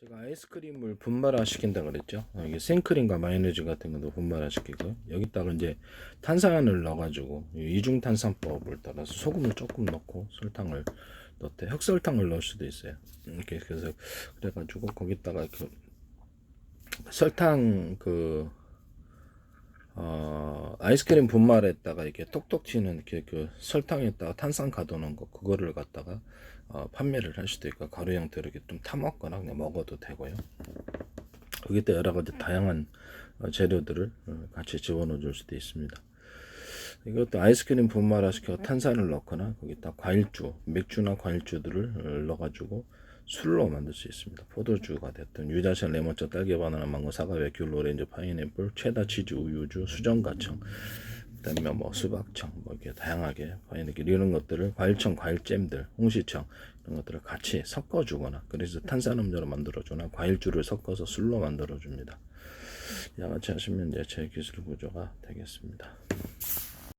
제가 아이스크림을 분말화 시킨다 그랬죠. 어, 이게 생크림과 마요네즈 같은 것도 분말화 시키고 여기다가 이제 탄산을 넣어가지고 이 이중탄산법을 따라서 소금을 조금 넣고 설탕을 넣대 흑설탕을 넣을 수도 있어요. 이렇게 그래서 그래가지고 거기다가 그 설탕 그 어, 아이스크림 분말에다가 이렇게 톡톡 튀는 이렇게 그 설탕에다가 탄산 가둬놓은 거 그거를 갖다가 어, 판매를 할 수도 있고 가루 형태로 이렇게 좀 타먹거나 그냥 먹어도 되고요. 거기다 여러 가지 다양한 어, 재료들을 어, 같이 집어넣어 줄 수도 있습니다. 이것도 아이스크림 분말화 시켜 탄산을 넣거나 거기다 과일주, 맥주나 과일주들을 어, 넣어가지고 술로 만들 수 있습니다. 포도주가 됐든 유자차, 레몬차, 딸기, 바나나, 망고, 사과, 웨귤, 오렌지, 파인애플, 체다, 치즈, 우유주, 수정과청, 그다음에 뭐 수박청, 뭐 이렇게 다양하게 파인애플 이런 것들을 과일청, 과일잼들, 홍시청 이런 것들을 같이 섞어주거나 그래서 탄산음료로 만들어주거나 과일주를 섞어서 술로 만들어줍니다. 양아치 하시면 이제 제 기술 구조가 되겠습니다.